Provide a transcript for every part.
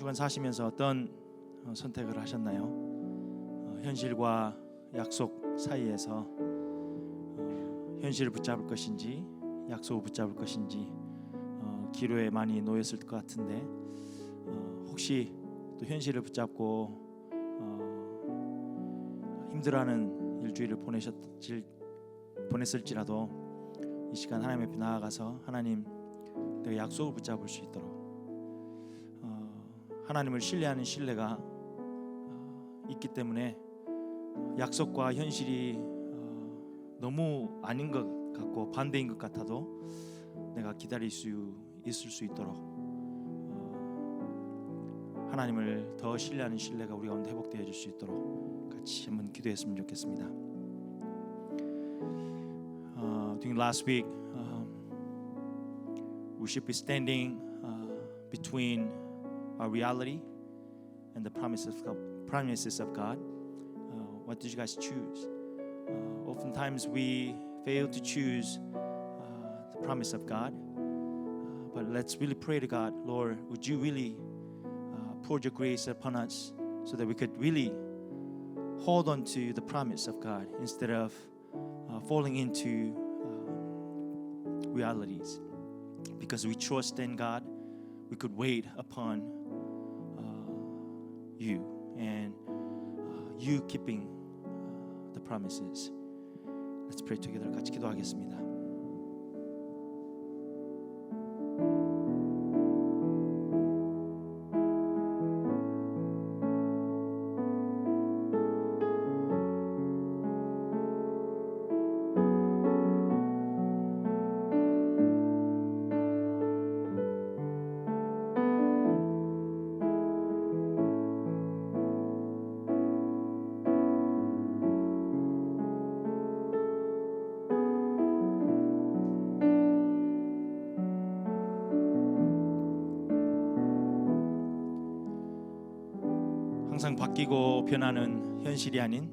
주간 사시면서 어떤 어, 선택을 하셨나요? 어, 현실과 약속 사이에서 어, 현실을 붙잡을 것인지 약속을 붙잡을 것인지 어, 기로에 많이 놓였을 것 같은데 어, 혹시 또 현실을 붙잡고 어, 힘들어하는 일주일을 보내셨질 보냈을지라도 이 시간 하나님 앞에 나아가서 하나님 내가 약속을 붙잡을 수 있도록 어, 하나님을 신뢰하는 신뢰가 어, 있기 때문에 약속과 현실이 어, 너무 아닌 것 같고 반대인 것 같아도 내가 기다릴 수 있을 수 있도록 어, 하나님을 더 신뢰하는 신뢰가 우리 가운데 회복되어 질수 있도록 같이 한번 기도했으면 좋겠습니다. Uh, during last week, um, we should be standing uh, between our reality and the promises of, promises of God. Uh, what did you guys choose? Uh, oftentimes we fail to choose uh, the promise of God. Uh, but let's really pray to God, Lord, would you really uh, pour your grace upon us so that we could really hold on to the promise of God instead of falling into realities. Because we trust in God, we could wait upon you and uh, you keeping uh, the promises. Let's pray together. 같이 기도하겠습니다. 바뀌고 변하는 현실이 아닌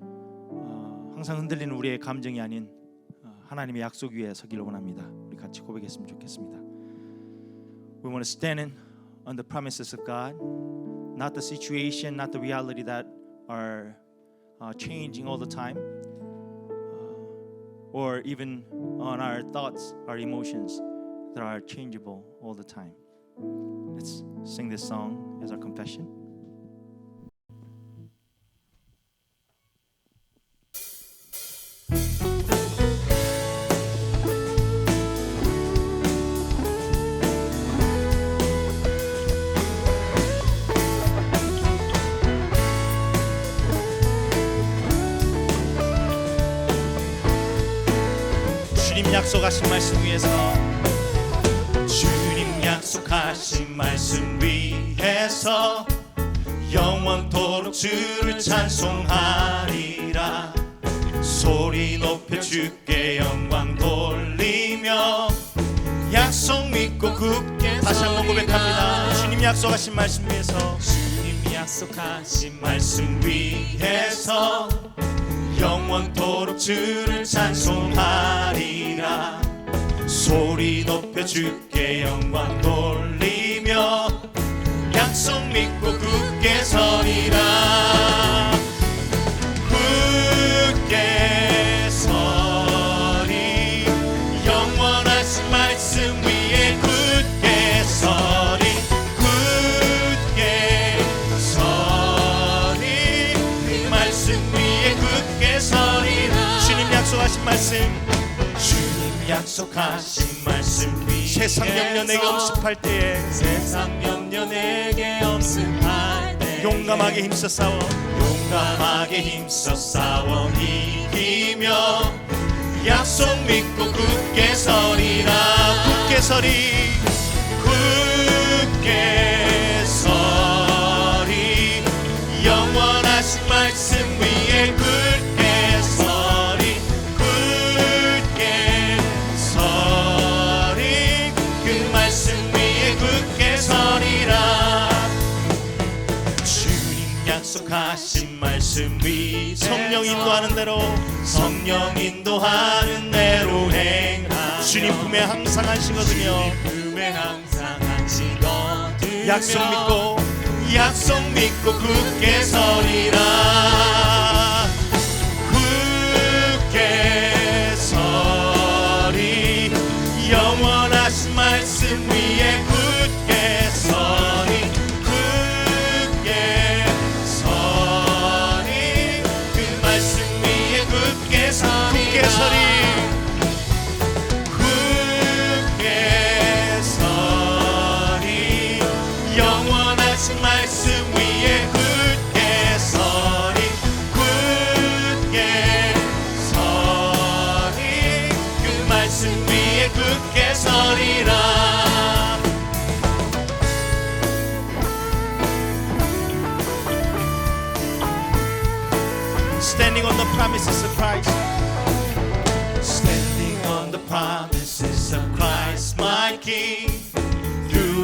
어, 항상 흔들리는 우리의 감정이 아닌 어, 하나님의 약속 위에 서기를 원합니다. 우리 같이 고백했으면 좋겠습니다. We want to stand in on the promises of God, not the situation, not the reality that are uh, changing all the time, uh, or even on our thoughts, our emotions that are changeable all the time. Let's sing this song as our confession. 약속하신 말씀 위에서 주님 약속하신 말씀 위에서 영원토록 주를 찬송하리라. 소리 높여 주께 영광 돌리며 약속 믿고 굳게 다시 한번 고백합니다. 주님 약속하신 말씀 위에서 주님 약속하신 말씀 위에서 영원토록 주를 찬송하리라. 소리 높여 주께 영광 돌리며. 약속 믿고 굳게 서리라 말씀. 주님 약속하신 말씀 세상 염려 내게 엄습할 때에 세상 염려 내게 엄습할 때 용감하게 힘써 싸워. 용감하게 힘써 싸워. 이기며 약속 믿고 굳게 서리라. 굳게 서리. 굳게 말씀이 성령 인도하는 대로 성령 인도하는 대로 행하 주님 품에 항상 하시거든요. 품에 항상 하시거든요. 약속 믿고 약속 믿고 굳게 서리라.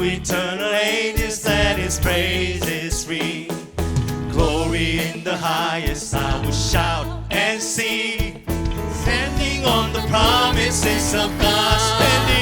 eternal ages, that his praises ring. Glory in the highest, I will shout and sing. Standing on the promises of God, standing.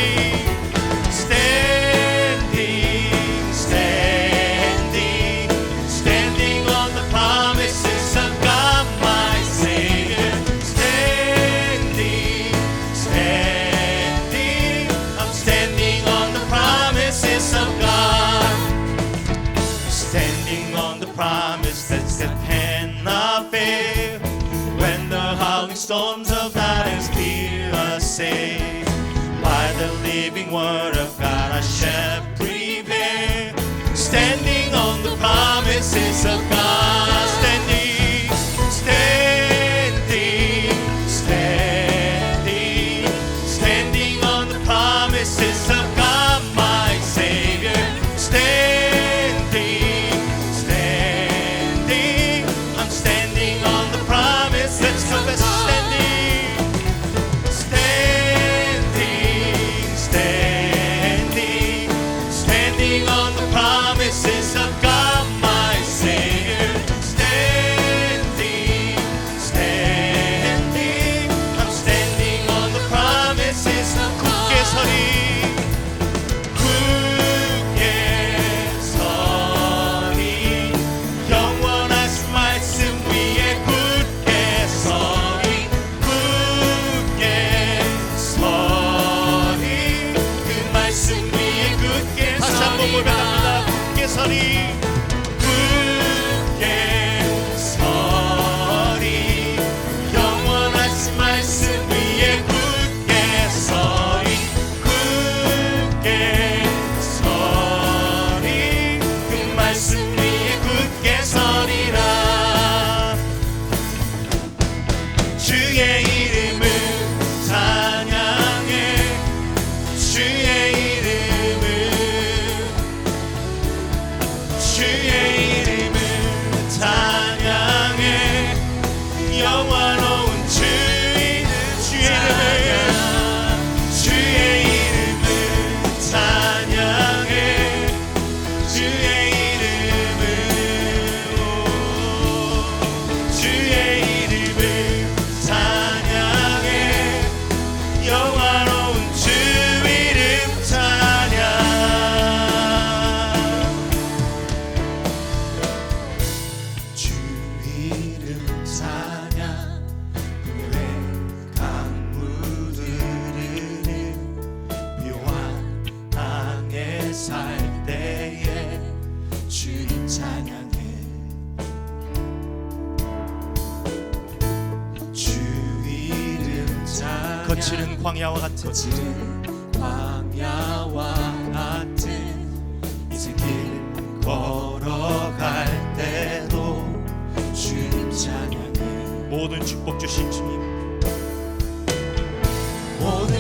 promises of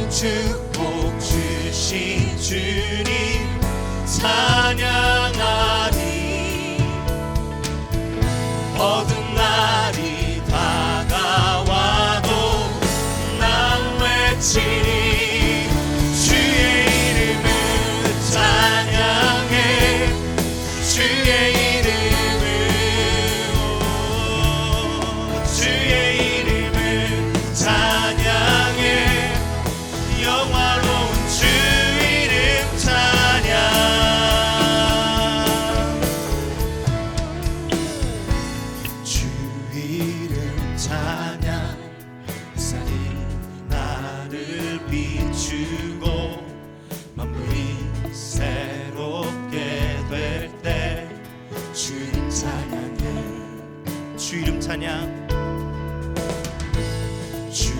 축복 주신 주님 찬양하니 얻은 찬양. 주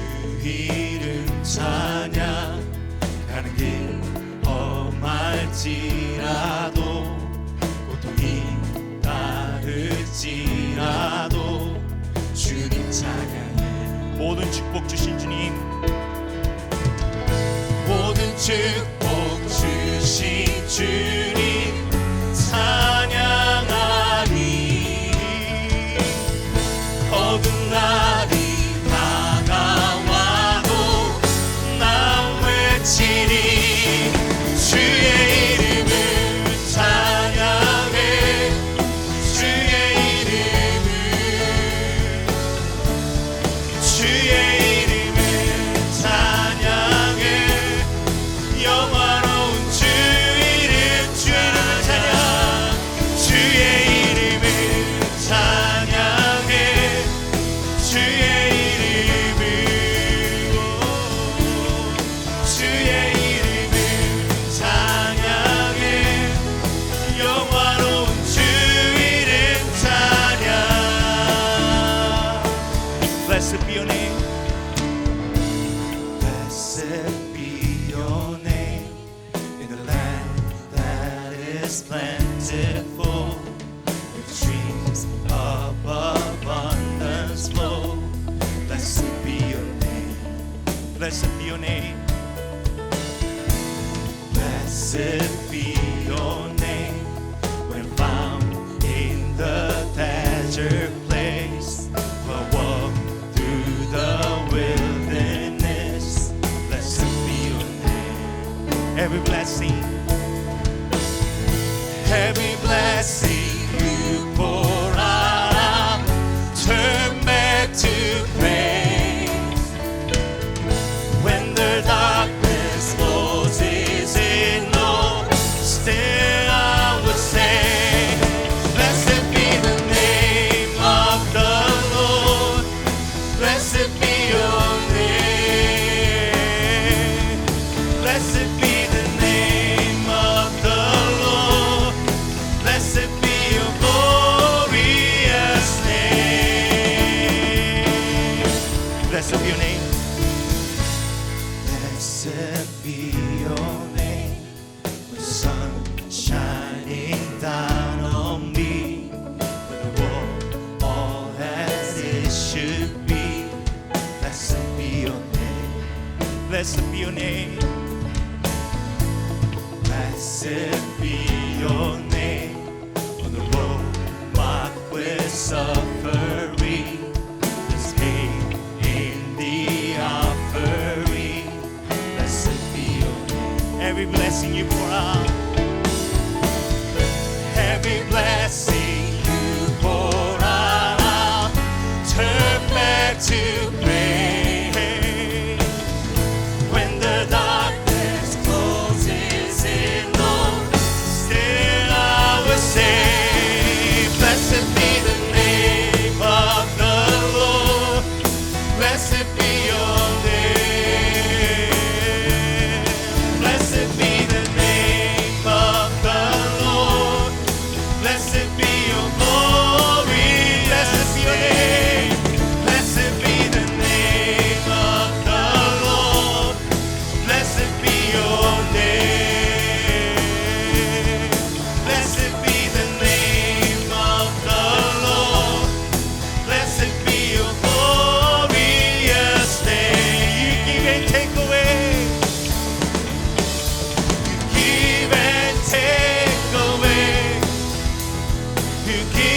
이름 찬양. 가는 길 험할지라도 고통이 따를지라도 주님 찬양해. 모든 축복 주신 주님. 모든 축복 주신 주님. 去。Be your name when found in the desert place. Walk through the wilderness. Be your name. Every blessing, every blessing. que.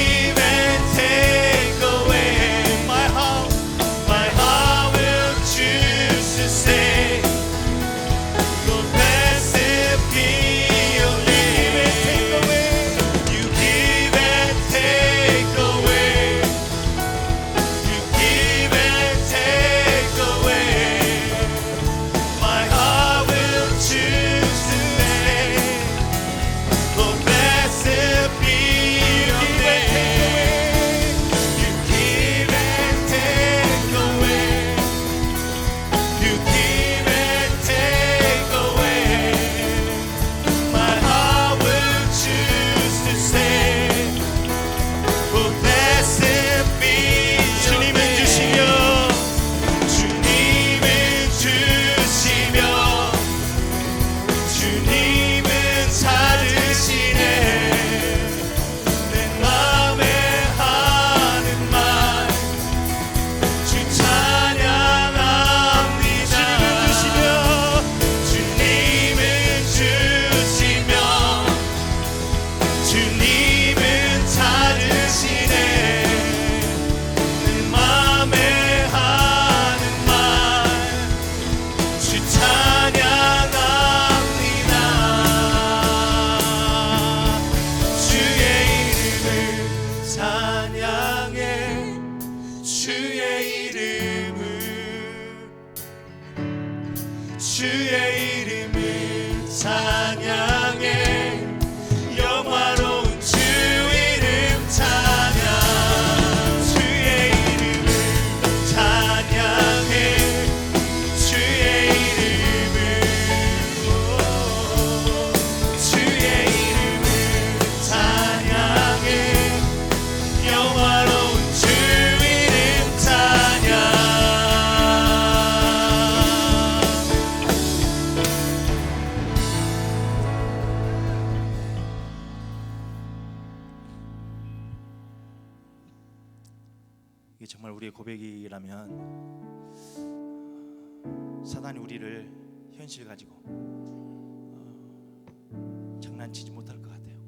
현실 가지고 어, 장난치지 못할 것 같아요.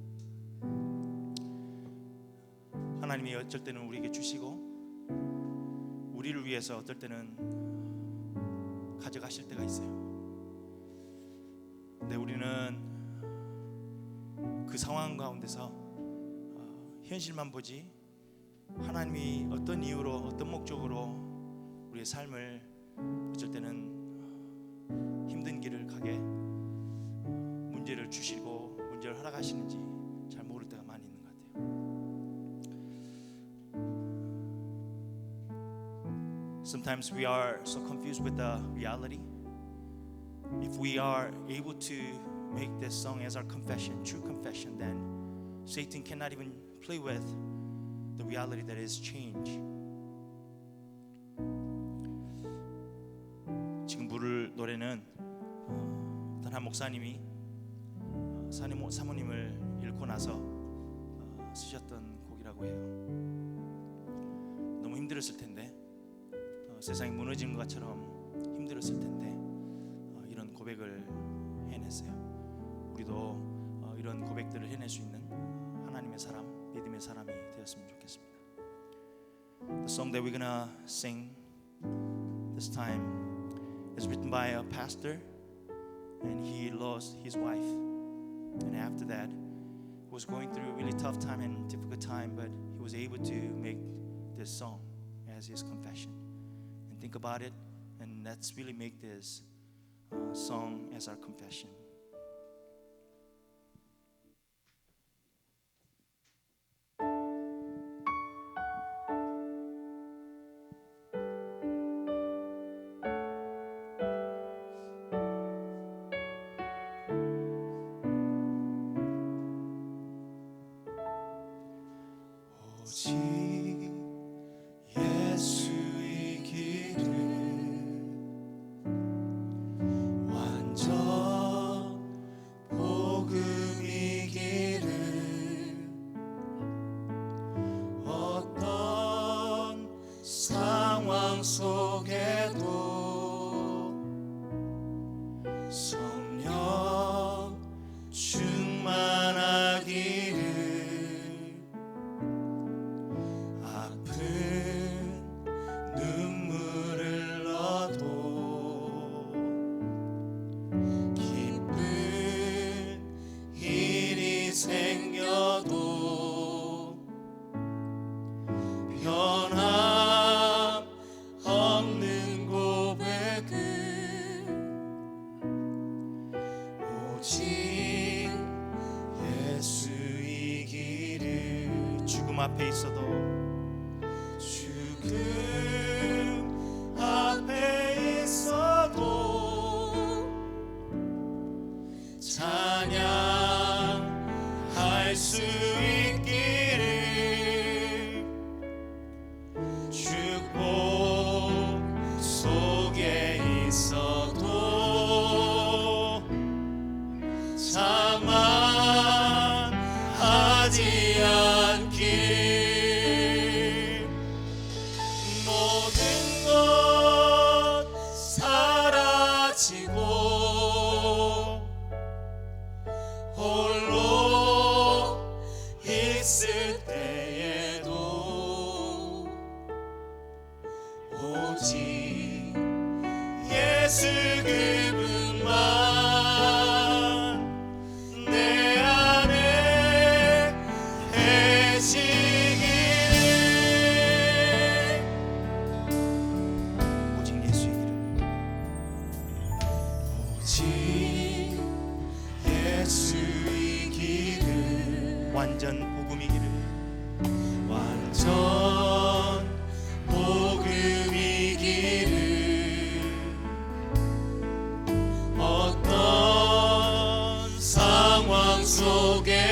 하나님이 어쩔 때는 우리에게 주시고 우리를 위해서 어떨 때는 가져가실 때가 있어요. 근데 우리는 그 상황 가운데서 어, 현실만 보지 하나님이 어떤 이유로 어떤 목적으로 우리의 삶을 어쩔 때는 힘든 길을 가게 문제를 주시고 문제를 허락하시는지 잘 모를 때가 많이 있는 것 같아요. Sometimes we are so confused with the reality. If we are able to make this song as our confession, true confession, then Satan cannot even play with the reality that is change. 노래는 어, 어떤 한 목사님이 어, 사모, 사모님을 잃고 나서 어, 쓰셨던 곡이라고 해요. 너무 힘들었을 텐데 어, 세상이 무너지는 것처럼 힘들었을 텐데 어, 이런 고백을 해냈어요. 우리도 어, 이런 고백들을 해낼 수 있는 하나님의 사람, 믿음의 사람이 되었으면 좋겠습니다. The song that we're gonna sing this time is written by a pastor, and he lost his wife. And after that, was going through a really tough time and difficult time, but he was able to make this song as his confession. And think about it, and let's really make this uh, song as our confession. Daddy. 상황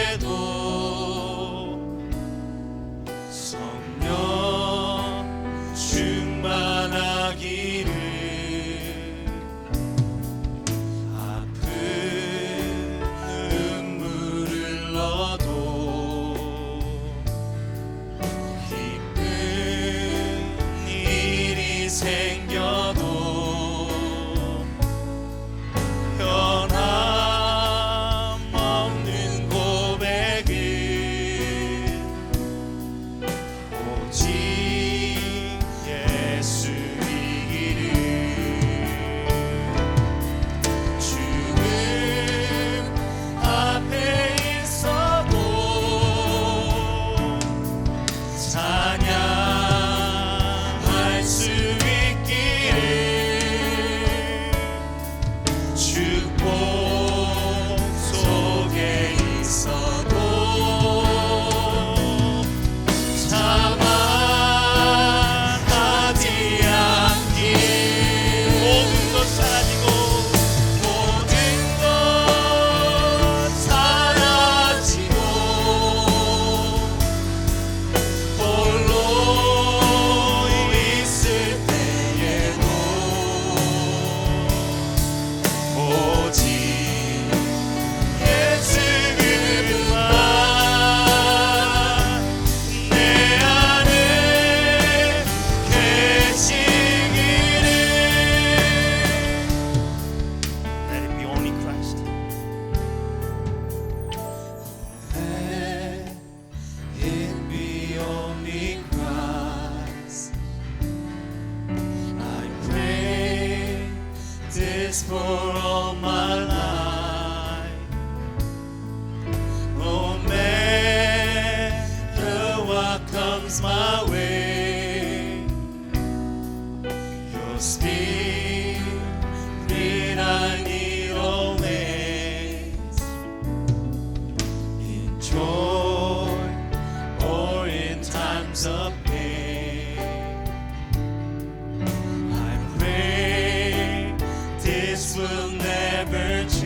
will never change.